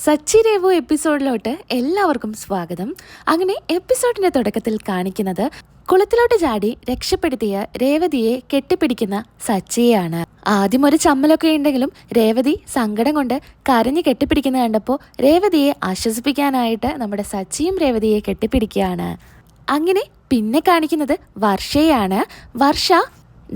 സച്ചി രേവു എപ്പിസോഡിലോട്ട് എല്ലാവർക്കും സ്വാഗതം. അങ്ങനെ എപ്പിസോഡിന്റെ തുടക്കത്തിൽ കാണിക്കുന്നത് കുളത്തിലോട്ട് ചാടി രക്ഷപ്പെടുത്തിയ രേവതിയെ കെട്ടിപ്പിടിക്കുന്ന സച്ചിയാണ് ആദ്യം ഒരു ചമ്മലൊക്കെ ഉണ്ടെങ്കിലും രേവതി സങ്കടം കൊണ്ട് കരഞ്ഞു കെട്ടിപ്പിടിക്കുന്ന കണ്ടപ്പോൾ രേവതിയെ ആശ്വസിപ്പിക്കാനായിട്ട് നമ്മുടെ സച്ചിയും രേവതിയെ കെട്ടിപ്പിടിക്കുകയാണ്. അങ്ങനെ പിന്നെ കാണിക്കുന്നത് വർഷയാണ്. വർഷ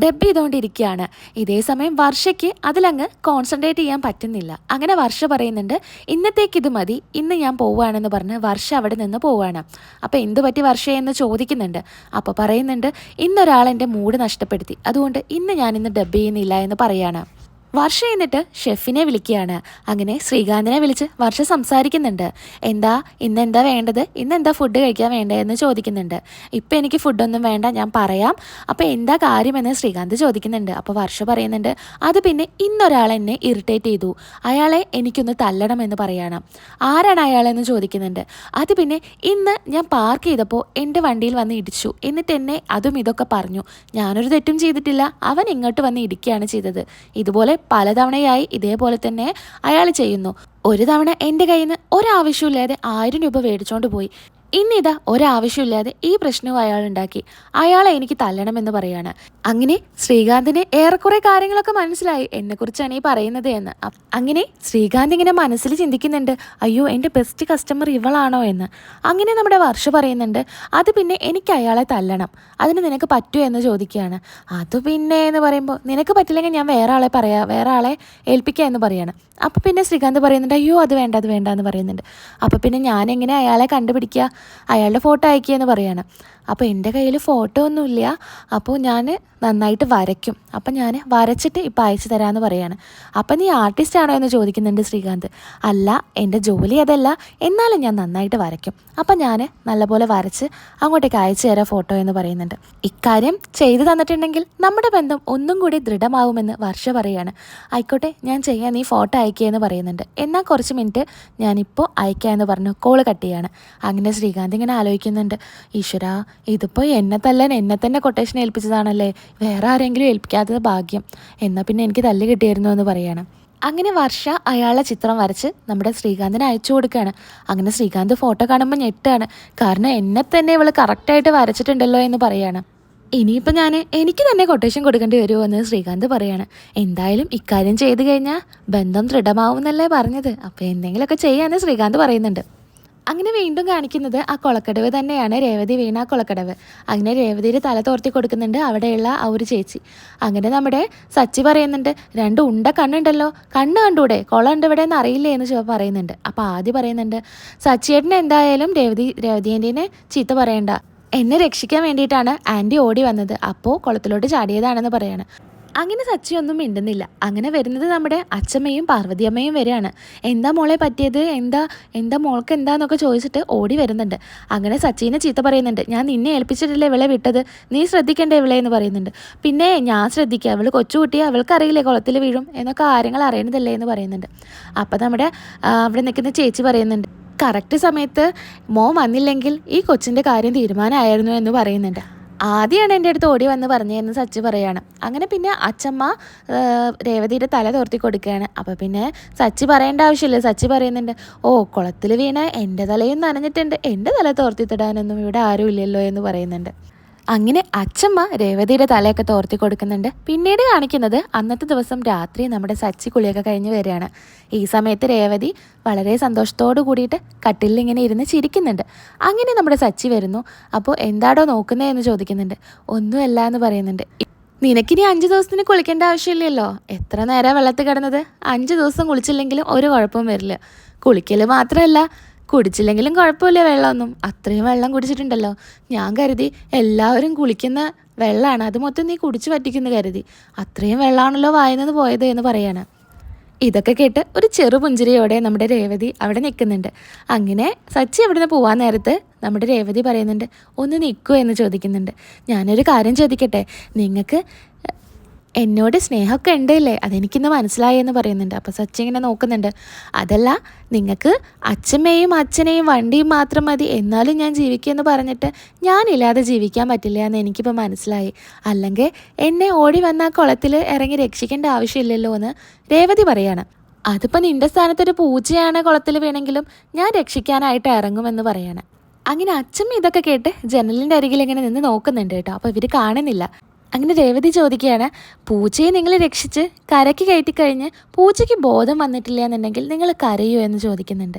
ഡബ് ചെയ്തുകൊണ്ടിരിക്കുകയാണ് ഇതേ സമയം വർഷയ്ക്ക് അതിലങ്ങ് കോൺസെൻട്രേറ്റ് ചെയ്യാൻ പറ്റുന്നില്ല. അങ്ങനെ വർഷ പറയുന്നുണ്ട് ഇന്നത്തേക്ക് ഇത് മതി ഇന്ന് ഞാൻ പോവുകയാണെന്ന് പറഞ്ഞ് വർഷ അവിടെ നിന്ന് പോവുകയാണ്. അപ്പോൾ എന്ത് പറ്റി വർഷ എന്ന് ചോദിക്കുന്നുണ്ട്. അപ്പോൾ പറയുന്നുണ്ട് ഇന്നൊരാൾ എന്റെ മൂഡ് നഷ്ടപ്പെടുത്തി. അതുകൊണ്ട് ഇന്ന് ഞാനിന്ന് ഡബ് ചെയ്യുന്നില്ല എന്ന് പറയാണ്. വർഷ എന്നിട്ട് ഷെഫിനെ വിളിക്കുകയാണ്. അങ്ങനെ ശ്രീകാന്തിനെ വിളിച്ച് വർഷ സംസാരിക്കുന്നുണ്ട്. എന്താ ഇന്ന് എന്താ വേണ്ടത്? ഇന്ന് എന്താ ഫുഡ് കഴിക്കാൻ വേണ്ടത് എന്ന് ചോദിക്കുന്നുണ്ട്. ഇപ്പം എനിക്ക് ഫുഡൊന്നും വേണ്ട ഞാൻ പറയാം. അപ്പോൾ എന്താ കാര്യമെന്ന് ശ്രീകാന്ത് ചോദിക്കുന്നുണ്ട്. അപ്പോൾ വർഷ പറയുന്നുണ്ട് അത് പിന്നെ ഇന്നൊരാൾ എന്നെ ഇറിറ്റേറ്റ് ചെയ്തു. അയാളെ എനിക്കൊന്ന് തല്ലണം എന്ന് പറയണം. ആരാണ് അയാളെന്ന് ചോദിക്കുന്നുണ്ട്. അത് പിന്നെ ഇന്ന് ഞാൻ പാർക്ക് ചെയ്തപ്പോൾ എന്റെ വണ്ടിയിൽ വന്ന് ഇടിച്ചു. എന്നിട്ട് എന്നെ അതും ഇതൊക്കെ പറഞ്ഞു. ഞാനൊരു തെറ്റും ചെയ്തിട്ടില്ല. അവൻ ഇങ്ങോട്ട് വന്ന് ഇടിക്കുകയാണ് ചെയ്തത്. ഇതുപോലെ പലതവണയായി ഇതേപോലെ തന്നെ അയാൾ ചെയ്യുന്നു. ഒരു തവണ എന്റെ കയ്യിൽ നിന്ന് ഒരാവശ്യമില്ലാതെ ആയിരം രൂപ മേടിച്ചോണ്ട് പോയി. ഇന്നിതാ ഒരാവശ്യമില്ലാതെ ഈ പ്രശ്നവും അയാൾ ഉണ്ടാക്കി. അയാളെ എനിക്ക് തല്ലണമെന്ന് പറയാണ്. അങ്ങനെ ശ്രീകാന്തിന് ഏറെക്കുറെ കാര്യങ്ങളൊക്കെ മനസ്സിലായി. എന്നെക്കുറിച്ചാണ് ഈ പറയുന്നത് എന്ന്. അങ്ങനെ ശ്രീകാന്ത് ഇങ്ങനെ മനസ്സിൽ ചിന്തിക്കുന്നുണ്ട്. അയ്യോ എന്റെ ബെസ്റ്റ് കസ്റ്റമർ ഇവളാണോ എന്ന്. അങ്ങനെ നമ്മുടെ വർഷ പറയുന്നുണ്ട് അത് പിന്നെ എനിക്ക് അയാളെ തല്ലണം. അതിന് നിനക്ക് പറ്റുമോ എന്ന് ചോദിക്കുകയാണ്. അത് പിന്നെ എന്ന് പറയുമ്പോൾ നിനക്ക് പറ്റില്ലെങ്കിൽ ഞാൻ വേറെ ആളെ പറയാ വേറെ ആളെ ഏൽപ്പിക്കുക എന്ന് പറയാണ്. അപ്പോൾ പിന്നെ ശ്രീകാന്ത് പറയുന്നുണ്ട് അയ്യോ അത് വേണ്ട അത് വേണ്ട എന്ന് പറയുന്നുണ്ട്. അപ്പോൾ പിന്നെ ഞാൻ എങ്ങനെ അയാളെ കണ്ടുപിടിക്കുക? അയാളുടെ ഫോട്ടോ അയക്കുക എന്ന് പറയാണ്. അപ്പോൾ എന്റെ കയ്യിൽ ഫോട്ടോ ഒന്നുമില്ല. അപ്പോൾ ഞാൻ നന്നായിട്ട് വരയ്ക്കും. അപ്പം ഞാൻ വരച്ചിട്ട് ഇപ്പം അയച്ചു തരാമെന്ന് പറയാണ്. അപ്പം നീ ആർട്ടിസ്റ്റ് ആണോ എന്ന് ചോദിക്കുന്നുണ്ട് ശ്രീകാന്ത്. അല്ല എന്റെ ജോലി അതല്ല. എന്നാലും ഞാൻ നന്നായിട്ട് വരയ്ക്കും. അപ്പം ഞാൻ നല്ലപോലെ വരച്ച് അങ്ങോട്ടേക്ക് അയച്ചു തരാം ഫോട്ടോ എന്ന് പറയുന്നുണ്ട്. ഇക്കാര്യം ചെയ്തു തന്നിട്ടുണ്ടെങ്കിൽ നമ്മുടെ ബന്ധം ഒന്നും കൂടി ദൃഢമാവുമെന്ന് വർഷ പറയാണ്. ആയിക്കോട്ടെ ഞാൻ ചെയ്യാൻ നീ ഫോട്ടോ അയക്കുക എന്ന് പറയുന്നുണ്ട്. എന്നാൽ കുറച്ച് മിനിറ്റ് ഞാനിപ്പോൾ അയക്കാമെന്ന് എന്ന് പറഞ്ഞു കോൾ കട്ട് ചെയ്യാണ്. അങ്ങനെ ശ്രീകാന്ത് ഇങ്ങനെ ആലോചിക്കുന്നുണ്ട്. ഈശ്വര ഇതിപ്പോൾ എന്നെ തല്ലാൻ എന്നെ തന്നെ കൊട്ടേഷൻ ഏൽപ്പിച്ചതാണല്ലേ? വേറെ ആരെങ്കിലും ഏൽപ്പിക്കാത്തത് ഭാഗ്യം. എന്നാൽ പിന്നെ എനിക്ക് തല്ല് കിട്ടിയിരുന്നു എന്ന് പറയാണ്. അങ്ങനെ വർഷ അയാളുടെ ചിത്രം വരച്ച് നമ്മുടെ ശ്രീകാന്തിന് അയച്ചു കൊടുക്കുകയാണ് അങ്ങനെ ശ്രീകാന്ത് ഫോട്ടോ കാണുമ്പോൾ ഞെട്ടാണ്. കാരണം എന്നെ തന്നെ ഇവൾ കറക്റ്റായിട്ട് വരച്ചിട്ടുണ്ടല്ലോ എന്ന് പറയാണ്. ഇനിയിപ്പോൾ ഞാൻ എനിക്ക് തന്നെ കൊട്ടേഷൻ കൊടുക്കേണ്ടി വരുമോ എന്ന് ശ്രീകാന്ത് പറയാണ്. എന്തായാലും ഇക്കാര്യം ചെയ്തു കഴിഞ്ഞാൽ ബന്ധം ദൃഢമാവുമെന്നല്ലേ പറഞ്ഞത്. അപ്പോൾ എന്തെങ്കിലുമൊക്കെ ചെയ്യാമെന്ന് ശ്രീകാന്ത് പറയുന്നുണ്ട്. അങ്ങനെ വീണ്ടും കാണിക്കുന്നത് ആ കൊളക്കടവ് തന്നെയാണ്. രേവതി വീണ ആ കൊളക്കടവ്. അങ്ങനെ രേവതിയുടെ തല തോർത്തി കൊടുക്കുന്നുണ്ട് അവിടെയുള്ള ആ ഒരു ചേച്ചി. അങ്ങനെ നമ്മുടെ സച്ചി പറയുന്നുണ്ട് രണ്ട് ഉണ്ട കണ്ണുണ്ടല്ലോ. കണ്ണ് കണ്ടൂടെ? കുളം ഉണ്ട് ഇവിടെ എന്ന് അറിയില്ലേ? എന്ന് ചോ പറയുന്നുണ്ട്. അപ്പോൾ ആദ്യം പറയുന്നുണ്ട് സച്ചിയേട്ടന് എന്തായാലും രേവതി രേവതിയേന്റെ ചീത്ത പറയണ്ട. എന്നെ രക്ഷിക്കാൻ വേണ്ടിയിട്ടാണ് ആന്റി ഓടി വന്നത്. അപ്പോൾ കുളത്തിലോട്ട് ചാടിയതാണെന്ന് പറയാണ്. അങ്ങനെ സച്ചിയൊന്നും മിണ്ടുന്നില്ല. അങ്ങനെ വരുന്നത് നമ്മുടെ അച്ഛമ്മയും പാർവതിയമ്മയും വരികയാണ് എന്താ മോളെ പറ്റിയത്? എന്താ എന്താ മോൾക്ക് എന്താന്നൊക്കെ ചോദിച്ചിട്ട് ഓടി വരുന്നുണ്ട്. അങ്ങനെ സച്ചിനെ ചീത്ത പറയുന്നുണ്ട്. ഞാൻ നിന്നെ ഏൽപ്പിച്ചിട്ടില്ലേ ഇവളെ വിട്ടത്? നീ ശ്രദ്ധിക്കേണ്ട ഇവളെ എന്ന് പറയുന്നുണ്ട്. പിന്നെ ഞാൻ ശ്രദ്ധിക്കുക അവൾ കൊച്ചുകുട്ടിയെ അവൾക്കറിയില്ലേ കുളത്തിൽ വീഴും എന്നൊക്കെ കാര്യങ്ങൾ അറിയണതല്ലേ എന്ന് പറയുന്നുണ്ട്. അപ്പം നമ്മുടെ അവിടെ നിൽക്കുന്ന ചേച്ചി പറയുന്നുണ്ട്. കറക്റ്റ് സമയത്ത് മോൻ വന്നില്ലെങ്കിൽ ഈ കൊച്ചിന്റെ കാര്യം തീരുമാനമായിരുന്നു എന്ന് പറയുന്നുണ്ട്. ആദ്യമാണ് എന്റെ അടുത്ത് ഓടി വന്ന് പറഞ്ഞതെന്ന് സച്ചി പറയാണ്. അങ്ങനെ പിന്നെ അച്ചമ്മ രേവതിയുടെ തല തോർത്തി കൊടുക്കുകയാണ്. അപ്പോൾ പിന്നെ സച്ചി പറയേണ്ട ആവശ്യമില്ല. സച്ചി പറയുന്നുണ്ട് ഓ കുളത്തിൽ വീണ എന്റെ തലയും നനഞ്ഞിട്ടുണ്ട്. എന്റെ തല തോർത്തിത്തിടാനൊന്നും ഇവിടെ ആരും ഇല്ലല്ലോ എന്ന് പറയുന്നുണ്ട്. അങ്ങനെ അച്ഛമ്മ രേവതിയുടെ തലയൊക്കെ തോർത്തി കൊടുക്കുന്നുണ്ട്. പിന്നീട് കാണിക്കുന്നത് അന്നത്തെ ദിവസം രാത്രി നമ്മുടെ സച്ചി കുളിയൊക്കെ കഴിഞ്ഞ് വരികയാണ്. ഈ സമയത്ത് രേവതി വളരെ സന്തോഷത്തോടു കൂടിയിട്ട് കട്ടിലിൽ ഇങ്ങനെ ഇരുന്ന് ചിരിക്കുന്നുണ്ട്. അങ്ങനെ നമ്മുടെ സച്ചി വരുന്നു. അപ്പോൾ എന്താടോ നോക്കുന്നേ എന്ന് ചോദിക്കുന്നുണ്ട്. ഒന്നുമല്ല എന്ന് പറയുന്നുണ്ട്. നിനക്കിനി അഞ്ച് ദിവസത്തിന് കുളിക്കേണ്ട ആവശ്യമില്ലല്ലോ. എത്ര നേരം വെള്ളത്തിൽ കിടന്നത്? അഞ്ച് ദിവസം കുളിച്ചില്ലെങ്കിലും ഒരു കുഴപ്പവും വരില്ല. കുളിക്കൽ മാത്രമല്ല കുടിച്ചില്ലെങ്കിലും കുഴപ്പമില്ല വെള്ളമൊന്നും. അത്രയും വെള്ളം കുടിച്ചിട്ടുണ്ടല്ലോ. ഞാൻ കരുതി എല്ലാവരും കുളിക്കുന്ന വെള്ളമാണ് അത് മൊത്തം നീ കുടിച്ചു പറ്റിക്കുന്നു കരുതി. അത്രയും വെള്ളമാണല്ലോ വായുന്നത് പോയത് എന്ന് പറയാണ്. ഇതൊക്കെ കേട്ട് ഒരു ചെറു പുഞ്ചിരിയോടെ നമ്മുടെ രേവതി അവിടെ നിൽക്കുന്നുണ്ട്. അങ്ങനെ സച്ചി അവിടുന്ന് പോവാൻ നേരത്ത് നമ്മുടെ രേവതി പറയുന്നുണ്ട് ഒന്ന് നിൽക്കുമോ എന്ന് ചോദിക്കുന്നുണ്ട്. ഞാനൊരു കാര്യം ചോദിക്കട്ടെ? നിങ്ങൾക്ക് എന്നോട് സ്നേഹമൊക്കെ ഉണ്ടല്ലേ? അതെനിക്കിന്ന് മനസ്സിലായി എന്ന് പറയുന്നുണ്ട്. അപ്പോൾ സച്ചി ഇങ്ങനെ നോക്കുന്നുണ്ട്. അതല്ല നിങ്ങൾക്ക് അച്ഛമ്മയും അച്ഛനെയും വണ്ടിയും മാത്രം മതി. എന്നാലും ഞാൻ ജീവിക്കുമെന്ന് പറഞ്ഞിട്ട് ഞാനില്ലാതെ ജീവിക്കാൻ പറ്റില്ല എന്ന് എനിക്കിപ്പോൾ മനസ്സിലായി. അല്ലെങ്കിൽ എന്നെ ഓടി വന്ന കുളത്തിൽ ഇറങ്ങി രക്ഷിക്കേണ്ട ആവശ്യമില്ലല്ലോ എന്ന് രേവതി പറയാണ്. അതിപ്പോൾ നിന്റെ സ്ഥാനത്തൊരു പൂജയാണ് കുളത്തിൽ വേണമെങ്കിലും ഞാൻ രക്ഷിക്കാനായിട്ട് ഇറങ്ങുമെന്ന് പറയാണ്. അങ്ങനെ അച്ഛമ്മ ഇതൊക്കെ കേട്ട് ജനലിന്റെ അരികിൽ ഇങ്ങനെ നിന്ന് നോക്കുന്നുണ്ട് കേട്ടോ. അപ്പോൾ ഇവർ കാണുന്നില്ല. അങ്ങനെ രേവതി ചോദിക്കുകയാണ് പൂച്ചയെ നിങ്ങൾ രക്ഷിച്ച് കരയ്ക്ക് കയറ്റിക്കഴിഞ്ഞ് പൂച്ചയ്ക്ക് ബോധം വന്നിട്ടില്ല എന്നുണ്ടെങ്കിൽ നിങ്ങൾ കരയോ? എന്ന് ചോദിക്കുന്നുണ്ട്.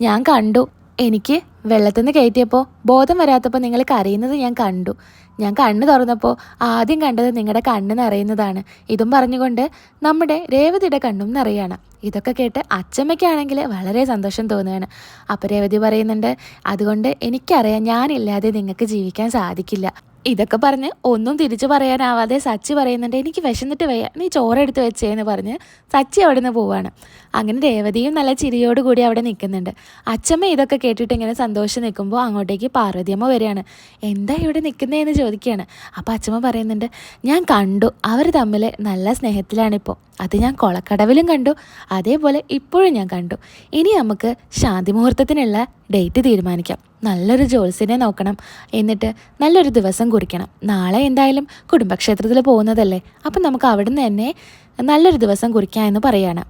ഞാൻ കണ്ടു. എനിക്ക് വെള്ളത്തിൽ നിന്ന് കയറ്റിയപ്പോൾ ബോധം വരാത്തപ്പോൾ നിങ്ങൾ കരയുന്നത് ഞാൻ കണ്ടു. ഞാൻ കണ്ണ് തുറന്നപ്പോൾ ആദ്യം കണ്ടത് നിങ്ങളുടെ കണ്ണ് നിറയുന്നതാണ്. ഇതും പറഞ്ഞുകൊണ്ട് നമ്മുടെ രേവതിയുടെ കണ്ണും നിറയാണ്. ഇതൊക്കെ കേട്ട് അച്ചമ്മയ്ക്കാണെങ്കിൽ വളരെ സന്തോഷം തോന്നുകയാണ്. അപ്പോൾ രേവതി പറയുന്നുണ്ട് അതുകൊണ്ട് എനിക്കറിയാം ഞാനില്ലാതെ നിങ്ങൾക്ക് ജീവിക്കാൻ സാധിക്കില്ല. ഇതൊക്കെ പറഞ്ഞ് ഒന്നും തിരിച്ചു പറയാനാവാതെ സച്ചി പറയുന്നുണ്ട് എനിക്ക് വിശന്നിട്ട് വയ്യ നീ ചോറെടുത്ത് വെച്ചേന്ന് പറഞ്ഞ് സച്ചി അവിടെ നിന്ന് പോവാണ്. അങ്ങനെ രേവതിയും നല്ല ചിരിയോടുകൂടി അവിടെ നിൽക്കുന്നുണ്ട്. അച്ഛമ്മ ഇതൊക്കെ കേട്ടിട്ട് ഇങ്ങനെ സന്തോഷം നിൽക്കുമ്പോൾ അങ്ങോട്ടേക്ക് പാർവതിയമ്മ വരികയാണ്. എന്താ ഇവിടെ നിൽക്കുന്നതെന്ന് ചോദിക്കുകയാണ്. അപ്പോൾ അച്ഛമ്മ പറയുന്നുണ്ട് ഞാൻ കണ്ടു അവർ തമ്മിൽ നല്ല സ്നേഹത്തിലാണിപ്പോൾ. അത് ഞാൻ കൊളക്കടവിലും കണ്ടു അതേപോലെ ഇപ്പോഴും ഞാൻ കണ്ടു. ഇനി നമുക്ക് ശാന്തി മുഹൂർത്തത്തിനുള്ള ഡേറ്റ് തീരുമാനിക്കാം. നല്ലൊരു ജോത്സ്യനെ നോക്കണം. എന്നിട്ട് നല്ലൊരു ദിവസം കുറിക്കണം. നാളെ എന്തായാലും കുടുംബക്ഷേത്രത്തിൽ പോകുന്നതല്ലേ. അപ്പം നമുക്ക് അവിടുന്ന് തന്നെ നല്ലൊരു ദിവസം കുറിക്കാം എന്ന് പറയാണ്.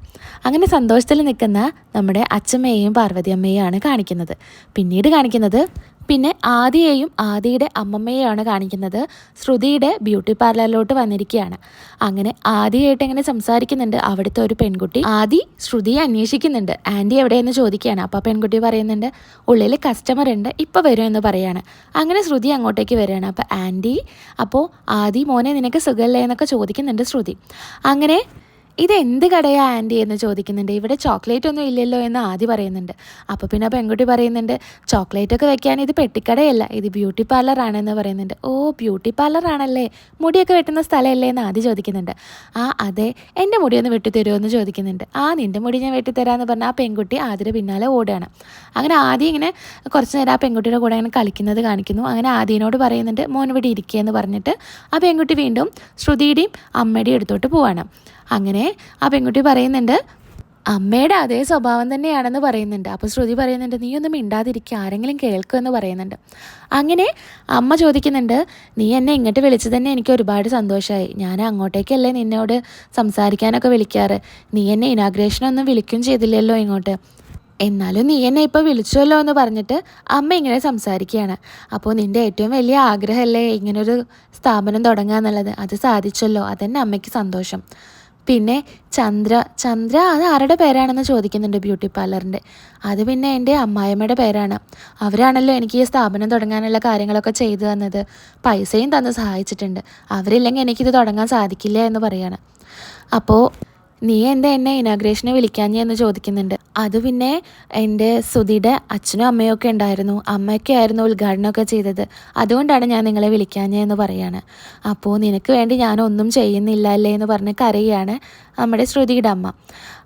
അങ്ങനെ സന്തോഷത്തിൽ നിൽക്കുന്ന നമ്മുടെ അച്ഛമ്മയെയും പാർവതിയമ്മയെയാണ് കാണിക്കുന്നത്. പിന്നീട് കാണിക്കുന്നത് പിന്നെ ആദിയെയും ആദിയുടെ അമ്മമ്മയെയാണ് കാണിക്കുന്നത്. ശ്രുതിയുടെ ബ്യൂട്ടി പാർലറിലോട്ട് വന്നിരിക്കുകയാണ്. അങ്ങനെ ആദിയായിട്ട് എങ്ങനെ സംസാരിക്കുന്നുണ്ട്? അവിടുത്തെ ഒരു പെൺകുട്ടി. ആദി ശ്രുതിയെ അന്വേഷിക്കുന്നുണ്ട്. ആന്റി എവിടെയെന്ന് ചോദിക്കുകയാണ്. അപ്പോൾ പെൺകുട്ടി പറയുന്നുണ്ട് ഉള്ളിൽ കസ്റ്റമർ ഉണ്ട്. ഇപ്പോൾ വരും എന്ന് പറയാണ്. അങ്ങനെ ശ്രുതി അങ്ങോട്ടേക്ക് വരികയാണ്. അപ്പോൾ ആന്റി അപ്പോൾ ആദി മോനെ നിനക്ക് സുഖമല്ലേ എന്നൊക്കെ ചോദിക്കുന്നുണ്ട് ശ്രുതി. അങ്ങനെ ഇത് എന്ത് കടയാ ആന്റി എന്ന് ചോദിക്കുന്നുണ്ട്. ഇവിടെ ചോക്ലേറ്റ് ഒന്നും ഇല്ലല്ലോ എന്ന് ആദ്യം പറയുന്നുണ്ട്. അപ്പോൾ പിന്നെ പെൺകുട്ടി പറയുന്നുണ്ട് ചോക്ലേറ്റ് ഒക്കെ വെക്കാൻ ഇത് പെട്ടിക്കടയല്ല ഇത് ബ്യൂട്ടി പാർലറാണ് എന്ന് പറയുന്നുണ്ട്. ഓ ബ്യൂട്ടി പാർലറാണല്ലേ മുടിയൊക്കെ വെട്ടുന്ന സ്ഥലമല്ലേ? എന്ന് ആദ്യം ചോദിക്കുന്നുണ്ട്. ആ അതെ എന്റെ മുടി ഒന്ന് വെട്ടിത്തരുമോ? എന്ന് ചോദിക്കുന്നുണ്ട്. ആ നിന്റെ മുടി ഞാൻ വെട്ടിത്തരാമെന്ന് പറഞ്ഞാൽ ആ പെൺകുട്ടി ആദ്യയുടെ പിന്നാലെ ഓടുകയാണ്. അങ്ങനെ ആദ്യം ഇങ്ങനെ കുറച്ച് നേരം ആ പെൺകുട്ടിയുടെ കൂടെ അങ്ങനെ കളിക്കുന്നത് കാണിക്കുന്നു. അങ്ങനെ ആദ്യനോട് പറയുന്നുണ്ട് മോൻ ഇവിടെ ഇരിക്കുക എന്ന് പറഞ്ഞിട്ട് ആ പെൺകുട്ടി വീണ്ടും ശ്രുതിയുടെയും അമ്മയുടെയും എടുത്തോട്ട് പോവാണ്. അങ്ങനെ ആ പെൺകുട്ടി പറയുന്നുണ്ട് അമ്മയുടെ അതേ സ്വഭാവം തന്നെയാണെന്ന് പറയുന്നുണ്ട്. അപ്പോൾ ശ്രുതി പറയുന്നുണ്ട് നീ ഒന്നും മിണ്ടാതിരിക്കുക ആരെങ്കിലും കേൾക്കുമെന്ന് പറയുന്നുണ്ട്. അങ്ങനെ അമ്മ ചോദിക്കുന്നുണ്ട് നീ എന്നെ ഇങ്ങോട്ട് വിളിച്ചു തന്നെ എനിക്ക് ഒരുപാട് സന്തോഷമായി ഞാൻ അങ്ങോട്ടേക്കല്ലേ നിന്നോട് സംസാരിക്കാനൊക്കെ വിളിക്കാറ്? നീ എന്നെ ഇനാഗ്രേഷനൊന്നും വിളിക്കും ചെയ്തില്ലല്ലോ ഇങ്ങോട്ട്. എന്നാലും നീ എന്നെ ഇപ്പോൾ വിളിച്ചല്ലോ എന്ന് പറഞ്ഞിട്ട് അമ്മ ഇങ്ങനെ സംസാരിക്കുകയാണ്. അപ്പോൾ നിന്റെ ഏറ്റവും വലിയ ആഗ്രഹമല്ലേ ഇങ്ങനൊരു സ്ഥാപനം തുടങ്ങുക എന്നുള്ളത്? അത് സാധിച്ചല്ലോ അതന്നെ അമ്മയ്ക്ക് സന്തോഷം. പിന്നെ ചന്ദ്ര. ചന്ദ്ര അത് ആരുടെ പേരാണെന്ന് ചോദിക്കുന്നുണ്ട് ബ്യൂട്ടി പാർലറിന്റെ. അത് പിന്നെ എന്റെ അമ്മായിമ്മയുടെ പേരാണ്. അവരാണല്ലോ എനിക്ക് ഈ സ്ഥാപനം തുടങ്ങാനുള്ള കാര്യങ്ങളൊക്കെ ചെയ്തു തന്നത്. പൈസയും തന്ന് സഹായിച്ചിട്ടുണ്ട്. അവരില്ലെങ്കിൽ എനിക്കിത് തുടങ്ങാൻ സാധിക്കില്ല എന്ന് പറയാണ്. അപ്പോൾ നീ എന്താ എന്നെ ഇനാഗ്രേഷന് വിളിക്കാഞ്ഞ എന്ന് ചോദിക്കുന്നുണ്ട്. അത് പിന്നെ എന്റെ സുധിയുടെ അച്ഛനും അമ്മയും ഒക്കെ ഉണ്ടായിരുന്നു. അമ്മയൊക്കെ ആയിരുന്നു ഉദ്ഘാടനമൊക്കെ ചെയ്തത്. അതുകൊണ്ടാണ് ഞാൻ നിങ്ങളെ വിളിക്കാഞ്ഞ എന്ന് പറയാണ്. അപ്പോൾ നിനക്ക് വേണ്ടി ഞാനൊന്നും ചെയ്യുന്നില്ല അല്ലേ എന്ന് പറഞ്ഞ് കരയാണ്. നമ്മുടെ ശ്രുതിയുടെ അമ്മ.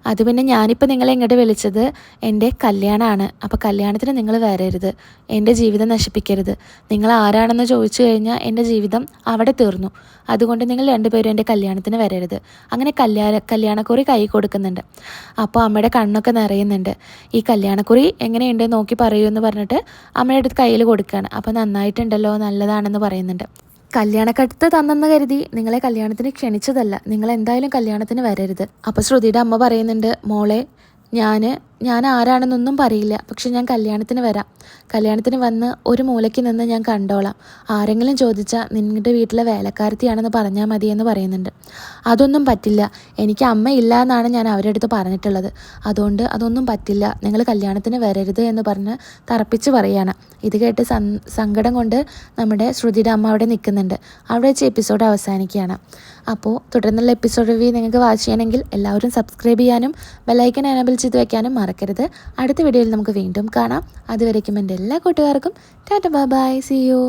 അത് പിന്നെ ഞാനിപ്പോൾ നിങ്ങളെ ഇങ്ങോട്ട് വിളിച്ചത് എന്റെ കല്യാണമാണ് അപ്പോൾ കല്യാണത്തിന് നിങ്ങൾ വരരുത്. എന്റെ ജീവിതം നശിപ്പിക്കരുത്. നിങ്ങൾ ആരാണെന്ന് ചോദിച്ചു കഴിഞ്ഞാൽ എന്റെ ജീവിതം അവിടെ തീർന്നു. അതുകൊണ്ട് നിങ്ങൾ രണ്ടുപേരും എന്റെ കല്യാണത്തിന് വരരുത്. അങ്ങനെ കല്യാണ കല്യാണക്കുറി കൈ കൊടുക്കുന്നുണ്ട്. അപ്പോൾ അമ്മയുടെ കണ്ണൊക്കെ നിറയുന്നുണ്ട്. ഈ കല്യാണക്കുറി എങ്ങനെയുണ്ട് നോക്കി പറയൂ എന്ന് പറഞ്ഞിട്ട് അമ്മയുടെ അടുത്ത് കയ്യിൽ കൊടുക്കുകയാണ്. അപ്പോൾ നന്നായിട്ടുണ്ടല്ലോ നല്ലതാണെന്ന് പറയുന്നുണ്ട്. കല്യാണക്കടുത്ത് തന്നെന്ന് കരുതി നിങ്ങളെ കല്യാണത്തിന് ക്ഷണിച്ചതല്ല. നിങ്ങൾ എന്തായാലും കല്യാണത്തിന് വരരുത്. അപ്പോൾ ശ്രുതിയുടെ അമ്മ പറയുന്നുണ്ട് മോളെ ഞാൻ ഞാൻ ആരാണെന്നൊന്നും പറയില്ല. പക്ഷെ ഞാൻ കല്യാണത്തിന് വരാം. കല്യാണത്തിന് വന്ന് ഒരു മൂലയ്ക്ക് നിന്ന് ഞാൻ കണ്ടോളാം. ആരെങ്കിലും ചോദിച്ചാൽ നിങ്ങളുടെ വീട്ടിലെ വേലക്കാരത്തിയാണെന്ന് പറഞ്ഞാൽ മതി എന്ന് പറയുന്നുണ്ട്. അതൊന്നും പറ്റില്ല. എനിക്ക് അമ്മ ഇല്ല എന്നാണ് ഞാൻ അവരുടെ അടുത്ത് പറഞ്ഞിട്ടുള്ളത്. അതുകൊണ്ട് അതൊന്നും പറ്റില്ല. നിങ്ങൾ കല്യാണത്തിന് വരരുത് എന്ന് പറഞ്ഞ് തറപ്പിച്ച് പറയാണ്. ഇത് കേട്ട് സങ്കടം കൊണ്ട് നമ്മുടെ ശ്രുതിയുടെ അമ്മ അവിടെ നിൽക്കുന്നുണ്ട്. അവിടെ വെച്ച് എപ്പിസോഡ് അവസാനിക്കുകയാണ്. അപ്പോൾ തുടർന്നുള്ള എപ്പിസോഡ് റിവ്യൂ നിങ്ങൾക്ക് വാച്ച് ചെയ്യണമെങ്കിൽ എല്ലാവരും സബ്സ്ക്രൈബ് ചെയ്യാനും ബെല്ലൈക്കൻ എനേബിൾ ചെയ്ത് വെക്കാനും മറക്കരുത്. അടുത്ത വീഡിയോയിൽ നമുക്ക് വീണ്ടും കാണാം. അതുവരേക്കും എന്റെ എല്ലാ കൂട്ടുകാർക്കും. Tata by C U